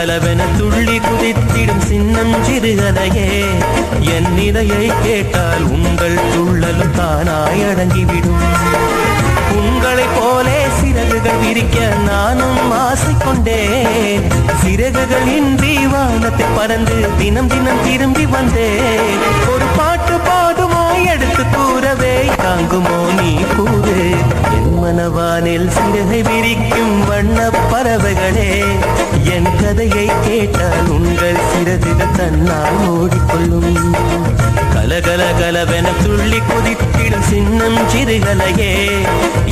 கலவென துள்ளி குதித்திடும் சின்னஞ்சிறு சிறுகதையே. என் நிலையை கேட்டால் உங்கள் துள்ளலும் தானாய் அடங்கிவிடும். உங்களை போலே சிறகுகள் விரிக்க நானும் ஆசை கொண்டேன் சிறகுகள் இன்றி வானத்தில் பறந்து தினம் தினம் திரும்பி வந்தேன் கதையை கேட்டால் உங்கள் சிறகுகள் தன்னால் ஓடிக்கொள்ளும் கலகல கலவென துள்ளி குதித்திடும் சின்னம் சிறுகலையே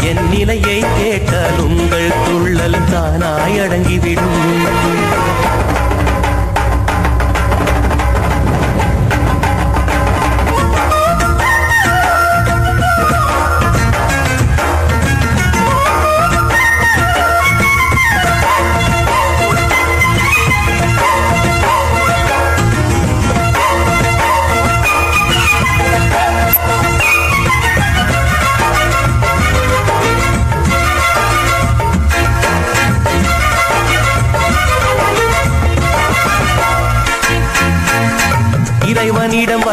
என் நிலையை கேட்டால் உங்கள் துள்ளல் தானாய் அடங்கிவிடும்.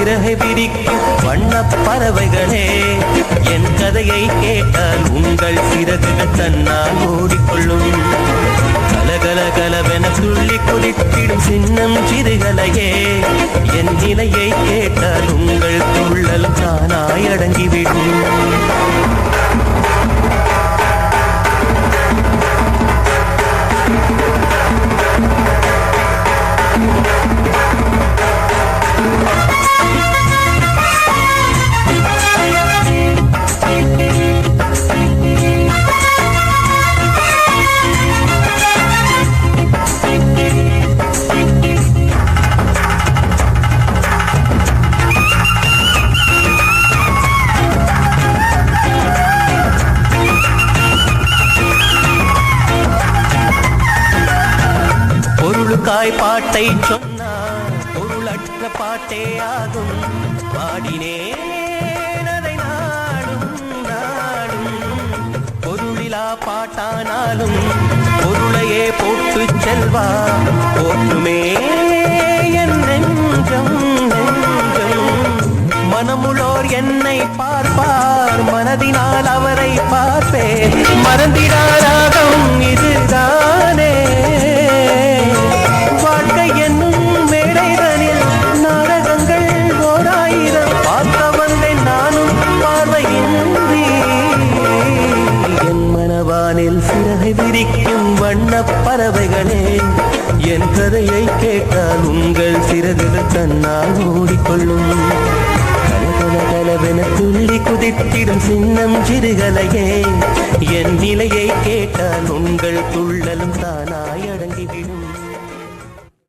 சிறகை விரிக்கும் வண்ண பறவைகளே என் கதையை கேட்டால் உங்கள் சிறகுகள் தன்னால் ஓடிக்கொள்ளும். கலகல கலவென துள்ளி குதித்திடும் சின்னம் சிறுகலையே என் நிலையை கேட்டால் உங்கள் துள்ளல் தானாய் அடங்கிவிடும். பாடாய் பாட்டை சொன்னார். பொருளற்ற பாட்டே ஆகும். பாடினேன் அதை நாடும் நாடும். பொருளிலா பாட்டானாலும் பொருளையே போட்டு செல்வா. போற்றுமே என் நெஞ்சம் நெஞ்சம். மனமுளோர் என்னை பார்ப்பார். மனதினால் அவரை பார்ப்பேன். மறந்திடார் பறவைகளே என் கதையை கேட்டால் உங்கள் சிறகுகள் தன்னால் ஓடிக்கொள்ளும். கலகல கலவென துள்ளி குதித்திடும் சின்னம் சிறுகலையே என் நிலையை கேட்டால் உங்கள் துள்ளலும் தானாய் அடங்கிவிடும்.